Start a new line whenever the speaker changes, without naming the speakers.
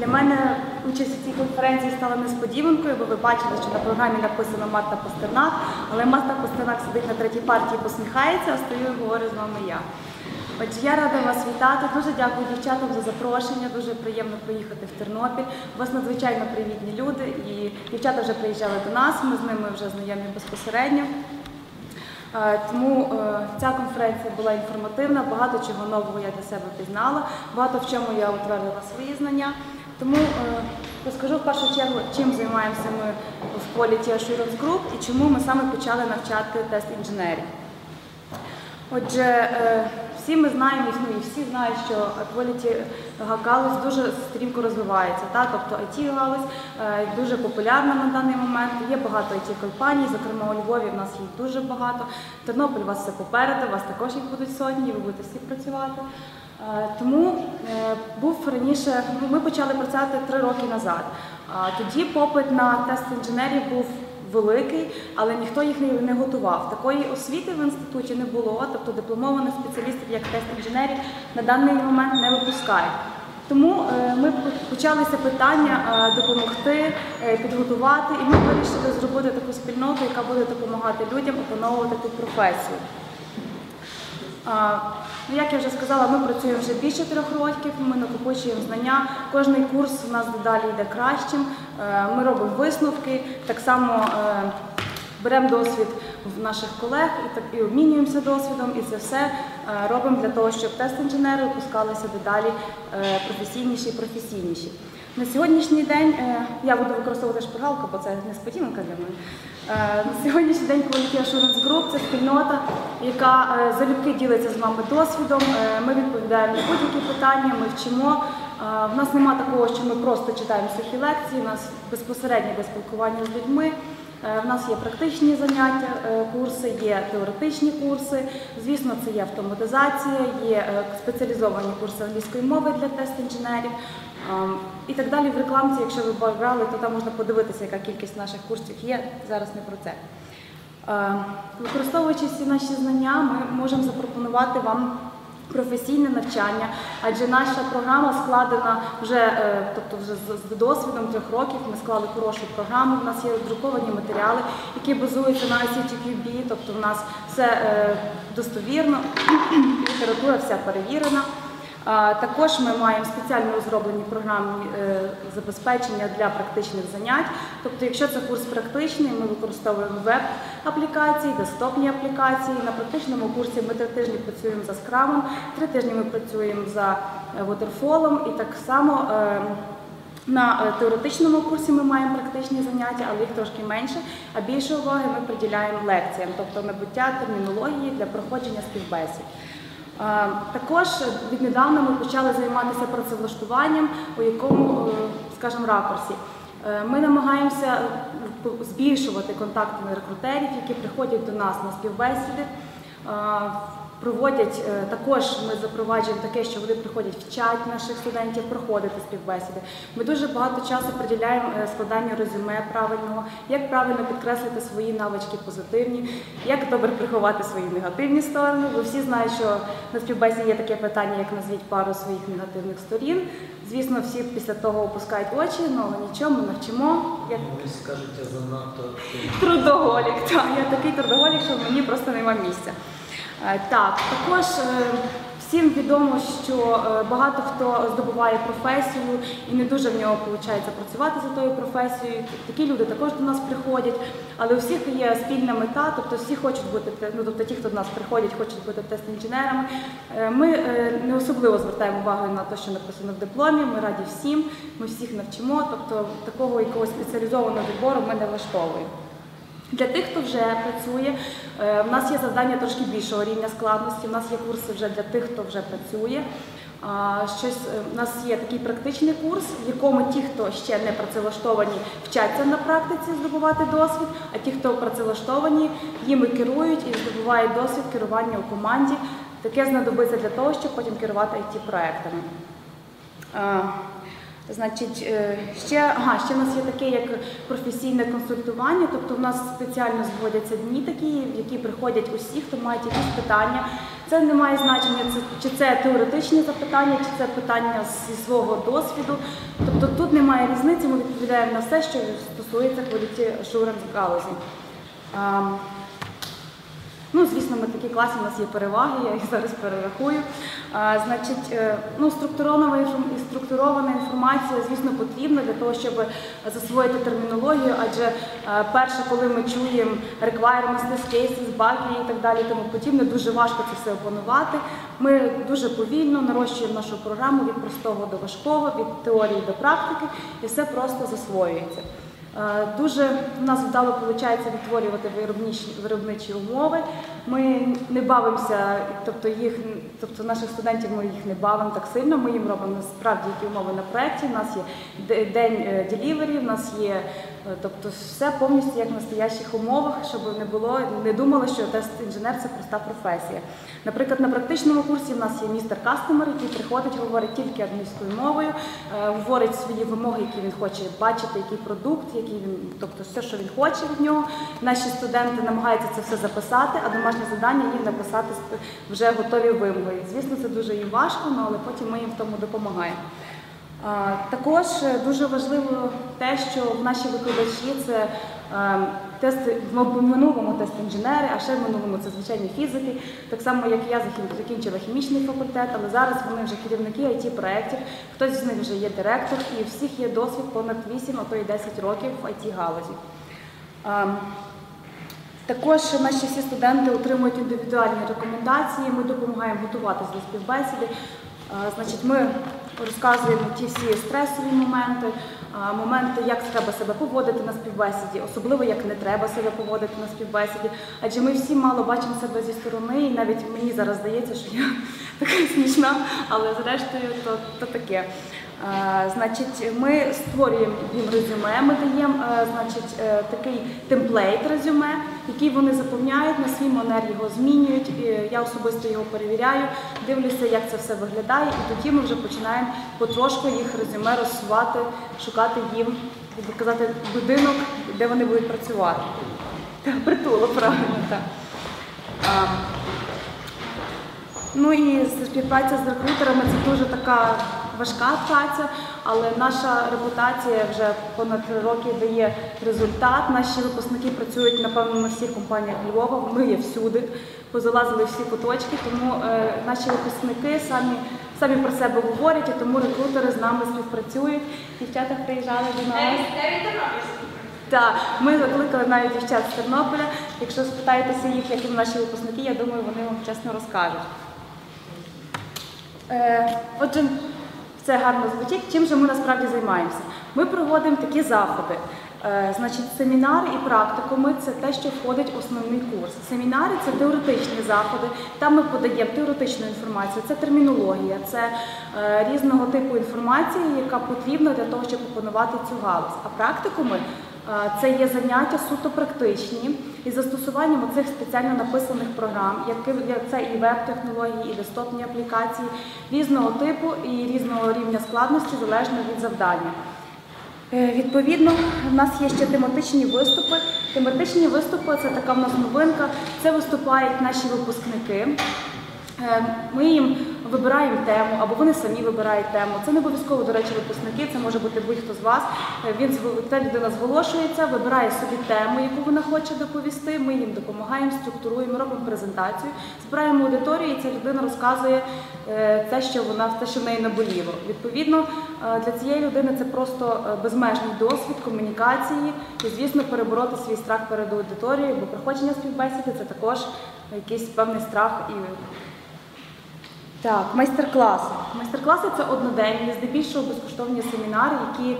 Для мене участь у цій конференції стала несподіванкою, бо ви бачили, що на програмі написано Марта Пастернак, але Марта Пастернак сидить на третій партії посміхається, а стою і говорю з вами я. Отже, я рада вас вітати. Дуже дякую дівчатам за запрошення. Дуже приємно приїхати в Тернопіль. У вас надзвичайно привітні люди, і дівчата вже приїжджали до нас. Ми з ними вже знайомі безпосередньо. Е, Тому е, ця конференція була інформативна, багато чого нового я для себе пізнала, багато в чому я утвердила свої знання. Тому е, розкажу в першу чергу, чим займаємося ми в Quality Assurance Group і чому ми саме почали навчати тест інженерів. Отже, е, всі ми знаємо, ну і всі знають, що Quality галузь дуже стрімко розвивається. Та? Тобто it галузь е, дуже популярна на даний момент. Є багато it компаній зокрема у Львові в нас їх дуже багато. Тернопіль у вас все попереду, у вас також їх будуть сотні, ви будете всі працювати. Е, Тому е, був раніше, ну, ми почали працювати три роки назад. А Тоді попит на тест інженерів був великий, але ніхто їх не, готував. Такої освіти в інституті не було, тобто дипломованих спеціалістів як тест-інженерів на даний момент не випускають. Тому е, ми почалися питання е, допомогти, е, підготувати, і ми вирішили зробити таку спільноту, яка буде допомагати людям опановувати ту професію. Ну, як я вже сказала, ми працюємо вже більше трьох років, ми накопичуємо знання. Кожний курс у нас дедалі йде кращим. Е, Ми робимо висновки, так само е, беремо досвід наших колег і обмінюємося досвідом, і це все е, робимо для того, щоб тест-інженери випускалися дедалі професійніші і професійніші. На сьогоднішній день я буду використовувати шпаргалку, бо це несподіванка для мене. На сьогоднішній день Quality Assurance Group – це спільнота, яка е, залюбки ділиться з вами досвідом. Е, Ми відповідаємо на будь-які питання, ми вчимо. Е, В нас немає такого, що ми просто читаємо сухі лекції, у нас безпосередньо йде спілкування з людьми. В нас є практичні заняття, курси, є теоретичні курси. Звісно, це є автоматизація, є спеціалізовані курси англійської мови для тест-інженерів. І так далі в рекламці, якщо ви брали, то там можна подивитися, яка кількість наших курсів є. Зараз не про це. Е, Використовуючи всі наші знання, ми можемо запропонувати вам професійне навчання, адже наша програма складена вже, е, тобто вже з- досвідом трьох років. Ми склали хорошу програму. У нас є друковані матеріали, які базуються на ICTQB, тобто в нас все е, достовірно, література вся перевірена. Також ми маємо спеціально розроблені програми е, забезпечення для практичних занять. Тобто, якщо це курс практичний, ми використовуємо веб-аплікації, десктопні аплікації. На практичному курсі ми три тижні працюємо за скрамом, три тижні ми працюємо за вотерфолом і так само. е, на е, теоретичному курсі ми маємо практичні заняття, але їх трошки менше, а більше уваги ми приділяємо лекціям, тобто набуття термінології для проходження співбесід. Е, Також віднедавна ми почали займатися працевлаштуванням, у якому, е, скажімо, ракурсі. Е, Ми намагаємося збільшувати контакти на рекрутерів, які приходять до нас на співбесіди. Проводять е, також ми запроваджуємо таке, що вони приходять вчать наших студентів проходити співбесіди. Ми дуже багато часу приділяємо е, складанню резюме правильного, як правильно підкреслити свої навички позитивні, як добре приховати свої негативні сторони. Бо всі знають, що на співбесіді є таке питання, як назвіть пару своїх негативних сторін. Звісно, всі після того опускають очі, ну, але нічого, ми навчимо. Як
Ви скажете занадто
Трудоголік, так. Я такий трудоголік, що мені просто нема місця. Е, Так, також е, всім відомо, що е, багато хто здобуває професію і не дуже в нього виходить працювати за тою професією. Такі люди також до нас приходять, але у всіх є спільна мета, тобто всі хочуть бути ну, тобто ті, хто до нас приходять, хочуть бути тест-інженерами. Ми не особливо звертаємо увагу на те, що написано в дипломі. Ми раді всім, ми всіх навчимо, тобто такого якогось спеціалізованого відбору ми не влаштовуємо. Для тих, хто вже працює, е, в нас є завдання трошки більшого рівня складності. У нас є курси вже для тих, хто вже працює. Щось е, у нас є такий практичний курс, в якому ті, хто ще не працевлаштовані, вчаться на практиці здобувати досвід, а ті, хто працевлаштовані, їми керують і здобувають досвід керування у команді. Таке знадобиться для того, щоб потім керувати it проектами Значить, е, ще, ага, ще в нас є таке як професійне консультування, тобто в нас спеціально зводяться дні такі, в які приходять усі, хто мають якісь питання. Це не має значення, чи це теоретичні запитання, чи це питання зі свого досвіду. Тобто тут немає різниці, ми відповідаємо на все, що стосується quality assurance галузі. Ну, звісно, ми такі класні, у нас є переваги, я їх зараз перерахую. А, значить, е, ну, структурована інформація, звісно, потрібна для того, щоб засвоїти термінологію, адже е, перше, коли ми чуємо requirements, test cases, баги і так далі, тому подібне, дуже важко це все опанувати. Ми дуже повільно нарощуємо нашу програму від простого до важкого, від теорії до практики, і все просто засвоюється. Е, Дуже в нас вдало виходить відтворювати виробничі, умови. Ми не бавимося, тобто їх, тобто наших студентів ми їх не бавимо так сильно. Ми їм робимо справді які умови на проєкті. У нас є день делівері, у нас є е, тобто все повністю як в настоящих умовах, щоб не було, не думали, що тест-інженер це проста професія. Наприклад, на практичному курсі в нас є містер кастомер, який приходить, говорить тільки англійською мовою, е, говорить свої вимоги, які він хоче бачити, який продукт, який він, тобто все, що він хоче від нього. Наші студенти намагаються це все записати, а домашнє завдання їм написати вже готові вимоги. Звісно, це дуже їм важко, ну, але потім ми їм в тому допомагаємо. Також е, дуже важливо те, що наші викладачі це е, тести в минулому тест інженери, а ще в минулому це звичайні фізики. Так само, як я закінчила хімічний факультет, але зараз вони вже керівники it проєктів хтось з них вже є директор, і у всіх є досвід понад 8, а то й 10 років в it галузі. Ем, також наші всі студенти отримують індивідуальні рекомендації. Ми допомагаємо готуватися до співбесіди. Е, Значить, ми розказуємо ті всі стресові моменти, е, моменти, як треба себе поводити на співбесіді, особливо як не треба себе поводити на співбесіді. Адже ми всі мало бачимо себе зі сторони, і навіть мені зараз здається, що я така смішна, але зрештою то, то таке. Е, Значить, ми створюємо їм резюме, ми даємо значить, такий темплейт резюме, який вони заповняють, на свій манер його змінюють. Я особисто його перевіряю, дивлюся, як це все виглядає, і тоді ми вже починаємо потрошку їх резюме розсувати, шукати їм, як казати, будинок, де вони будуть працювати. Так, притулок, правильно так. Ну і співпраця з рекрутерами це дуже така важка праця, але наша репутація вже понад три роки дає результат. Наші випускники працюють напевно на всіх компаніях Львова. Вони є всюди, позалазили всі куточки. Тому е, наші випускники самі самі про себе говорять, і тому рекрутери з нами співпрацюють. Дівчата приїжджали до нас. Так, ми закликали навіть дівчат з Тернополя. Якщо спитаєтеся їх, які наші випускники, я думаю, вони вам чесно розкажуть. Е, Отже, це гарно звучить. Чим же ми насправді займаємося? Ми проводимо такі заходи. Е, Значить, семінари і практикуми це те, що входить в основний курс. Семінари це теоретичні заходи. Там ми подаємо теоретичну інформацію, це термінологія, це е, різного типу інформації, яка потрібна для того, щоб опанувати цю галузь. А практикуми це є заняття суто практичні із застосуванням оцих спеціально написаних програм, це і веб-технології, і десктопні аплікації різного типу і різного рівня складності залежно від завдання. Е, Відповідно, в нас є ще тематичні виступи. Тематичні виступи це така в нас новинка. Це виступають наші випускники. Е, Ми їм вибираємо тему, або вони самі вибирають тему. Це не обов'язково, до речі, випускники, це може бути будь-хто з вас. Він та людина зголошується, вибирає собі тему, яку вона хоче доповісти. Ми їм допомагаємо, структуруємо, робимо презентацію, збираємо аудиторію, і ця людина розказує е, те, що вона те, що в неї наболіло. Відповідно, е, для цієї людини це просто е, безмежний досвід комунікації і, звісно, перебороти свій страх перед аудиторією, бо проходження співбесіди це також якийсь певний страх і так, майстер-класи. Майстер-класи це одноденні, здебільшого безкоштовні семінари, які